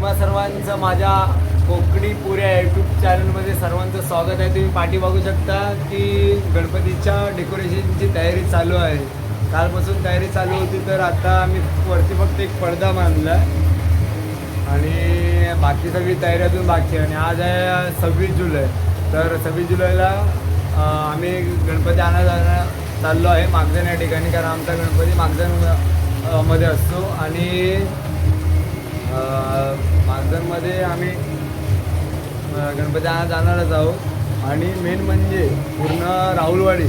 तुम्हा सर्वांचं माझ्या कोकणी पुऱ्या यूट्यूब चॅनलमध्ये सर्वांचं स्वागत आहे. तुम्ही पाठी बघू शकता की गणपतीच्या डेकोरेशनची तयारी चालू आहे. कालपासून तयारी चालू होती तर आता आम्ही वरती फक्त एक पडदा बांधला आणि बाकी सगळी तयारी अजून बाकी आहे. आणि आज आहे सव्वीस जुलै. तर सव्वीस जुलैला आम्ही गणपती आणायला चाललो आहे मागजन या ठिकाणी कारण आमचा गणपती मागजनमध्ये असतो. आणि मांजरमध्ये आम्ही गणपती आणा जाणारच आहोत. आणि मेन म्हणजे पूर्ण राहुलवाडी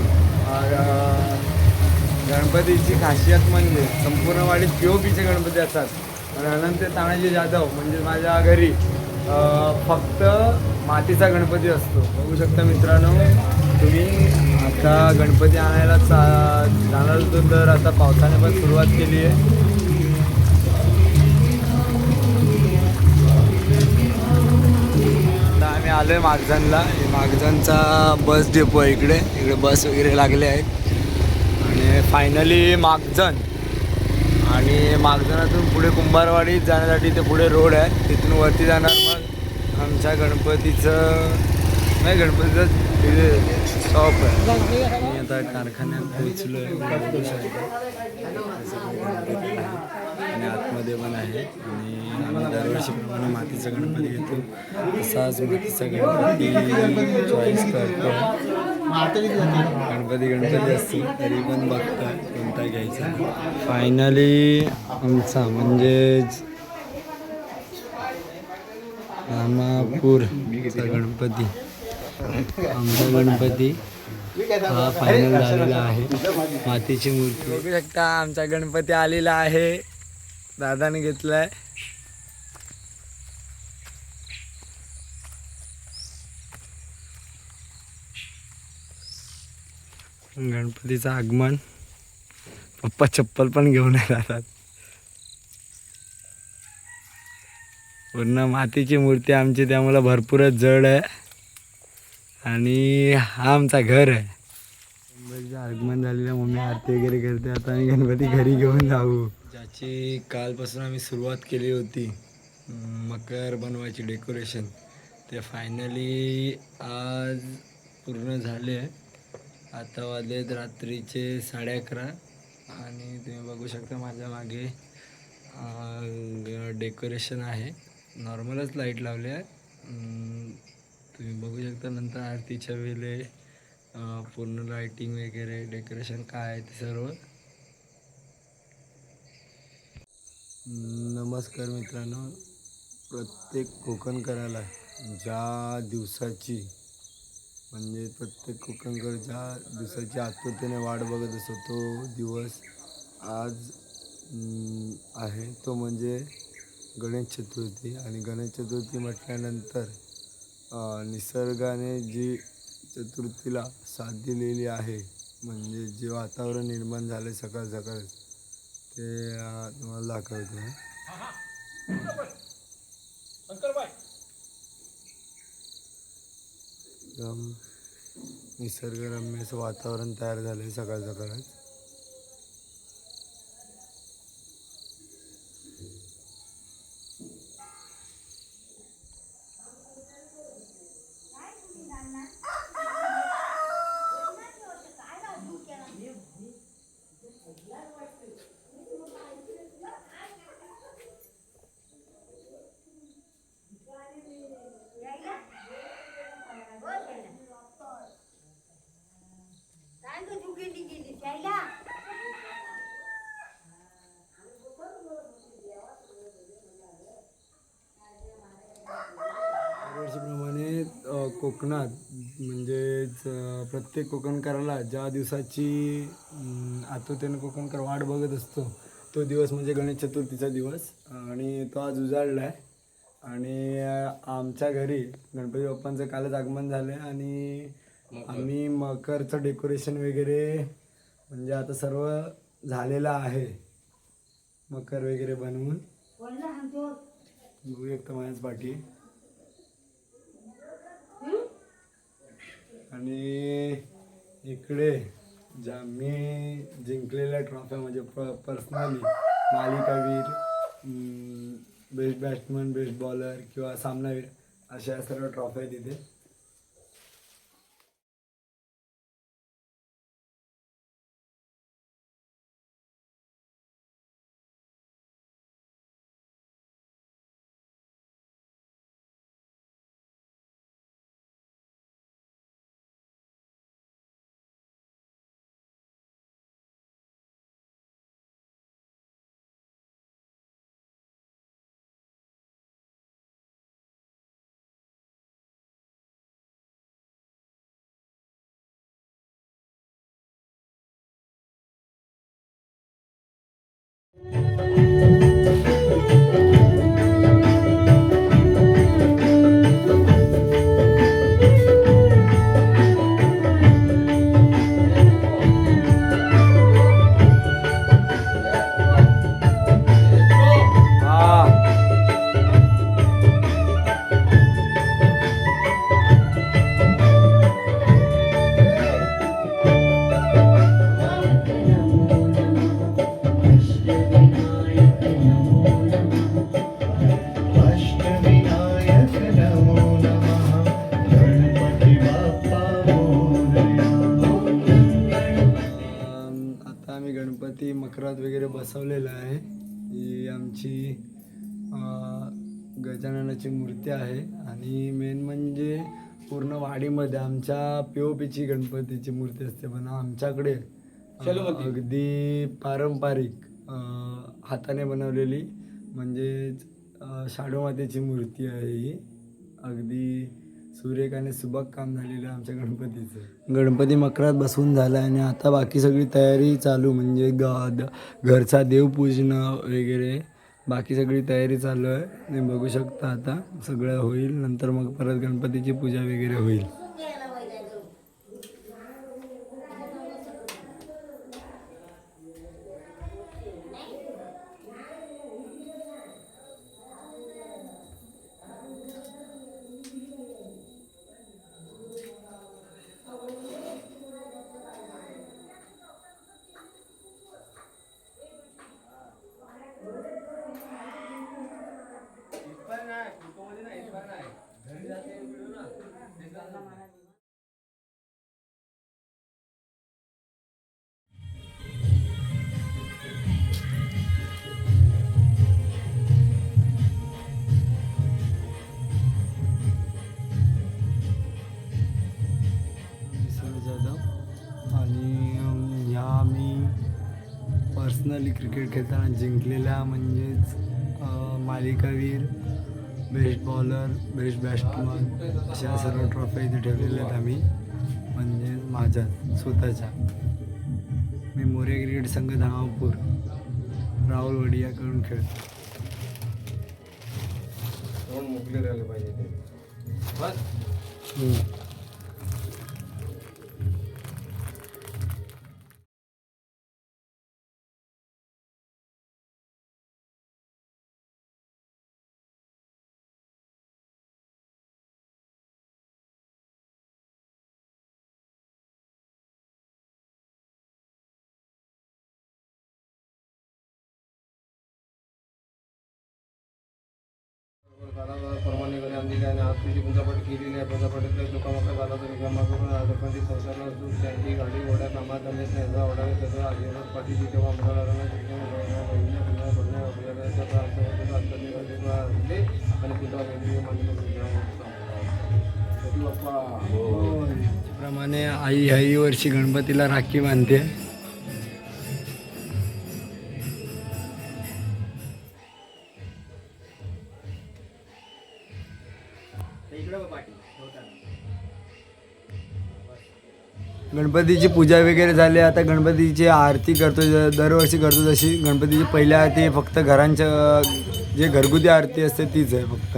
गणपतीची खासियत म्हणजे संपूर्ण वाडीत पी ओ पीचे गणपती असतात. आणि अनंत तानाजी जाधव म्हणजे माझ्या घरी फक्त मातीचा गणपती असतो. बघू शकता मित्रांनो तुम्ही आता गणपती आणायला चा जाणार होतो तर आता पावसाने पण सुरुवात केली आहे. आलो आहे आलोय मागजनला मागजनचा बस डेपो आहे इकडे. इकडे बस वगैरे लागले आहेत. आणि फायनली मागजन आणि मागजनातून पुढे कुंभारवाडी जाण्यासाठी ते पुढे रोड आहे. तिथून वरती जाणार मग आमच्या गणपतीचं नाही गणपतीचं शॉप आहे मी आता कारखान्यात पोचलो आणि आतमध्ये पण आहे. आणि आम्ही दरवर्षीप्रमाणे मातीचा गणपती घेतो. तसाच मातीचा गणपती चॉईस करतो. गणपती गणपती असतील तरी पण बघता कोणता घ्यायचा. फायनली आमचा म्हणजेच रामापूरचा गणपती. आमचा गणपती हा फायनल झालेला आहे. मातीची मूर्ती. बघू शकता आमचा गणपती आलेला आहे. दादाने घेतलाय. गणपतीचं आगमन. पप्पा चप्पल पण घेऊन येतात पूर्ण मातीची मूर्ती आमची त्यामुळे भरपूरच जड आहे. आणि हा आमचा घर आहे. गणपतीचं आगमन झालेलं मम्मी आरती वगैरे करते. आता आम्ही गणपती घरी घेऊन जाऊ. ज्याची कालपासून आम्ही सुरुवात केली होती मकर बनवायची डेकोरेशन ते फायनली आज पूर्ण झाले. आहे आता वाजलेत रात्रीचे साडे अकरा. आणि तुम्ही बघू शकता माझ्या मागे डेकोरेशन आहे. नॉर्मलच लाइट लावले आहे तुम्ही बघू शकता नंतर आरतीच्या वेळे पूर्ण लाईटिंग वगैरे डेकोरेशन काय आहे ते सर्व. नमस्कार मित्रांनो. प्रत्येक कोकणकराला ज्या दिवसाची म्हणजे प्रत्येक कोकणकर ज्या दिवसाची आतुरतेने वाट बघत असतो तो दिवस आज आहे. तो म्हणजे गणेश चतुर्थी. आणि गणेश चतुर्थी म्हटल्यानंतर निसर्गाने जी चतुर्थीला साथ दिलेली आहे म्हणजे जे वातावरण निर्माण झाले सकाळ सकाळ ते तुम्हाला दाखवतो. एकदम निसर्गरम्य असं वातावरण तयार झालं आहे सकाळ सकाळच. कोकणात म्हणजेच प्रत्येक कोकणकराला ज्या दिवसाची अम, आतुरतेने कोकणकर वाट बघत असतो तो दिवस म्हणजे गणेश चतुर्थीचा दिवस. आणि तो आज उजाडला आहे आणि आमच्या घरी गणपती बाप्पांचं कालच आगमन झालं आहे आणि आम्ही मकरचं डेकोरेशन वगैरे म्हणजे आता सर्व झालेलं आहे. मकर वगैरे बनवून. बघू शकता माझ्याच पाठी. आणि इकडे ज्या मी जिंकलेल्या ट्रॉफ्या म्हणजे प पर्सनली मालिकावीर बेस्ट बॅट्समन बेस्ट बॉलर किंवा सामनावीर अशा सर्व ट्रॉफ्या आहेत बसवलेला आहे. ही आमची गजाननाची मूर्ती आहे. आणि मेन म्हणजे पूर्ण वाडीमध्ये आमच्या पी ओ पीची गणपतीची मूर्ती असते पण आमच्याकडे अगदी पारंपरिक हाताने बनवलेली म्हणजेच शाडू मातेची मूर्ती आहे ही. अगदी सूर्यकाने सुबक काम झालेलं आहे आमच्या गणपतीचं. गणपती मकरात बसून झाला आणि आता बाकी सगळी तयारी चालू म्हणजे ग द- घरचा देवपूजनं वगैरे. बाकी सगळी तयारी चालू आहे. बघू शकता आता सगळं होईल. नंतर मग परत गणपतीची पूजा वगैरे होईल. पर्सनली क्रिकेट खेळताना जिंकलेल्या म्हणजेच मालिकावीर बेस्ट बॉलर बेस्ट बॅट्समन अशा सर्व ट्रॉफी इथे ठेवलेल्या आहेत आम्ही. म्हणजे माझ्या स्वतःच्या. मी मोरे क्रिकेट संघ धामापूर राहुलवाडी याकडून खेळतो मोकळे राहिले पाहिजे ते? प्रमाणे आमची काय आज तुझी केलेली आहे. पूजापाठातल्या तर जमा करून सरपंच त्यांची गाडी घोड्या कामात आणले स्नेहा ओढावे पाठी तिथे वामगाला आणि हो. त्याप्रमाणे आई ह्याही वर्षी गणपतीला राखी बांधते. गणपतीची पूजा वगैरे झाली. आता गणपतीची आरती करतो दरवर्षी करतो जशी गणपतीची पहिल्या आरती फक्त घरांच्या जे घरगुती आरती असते तीच आहे फक्त.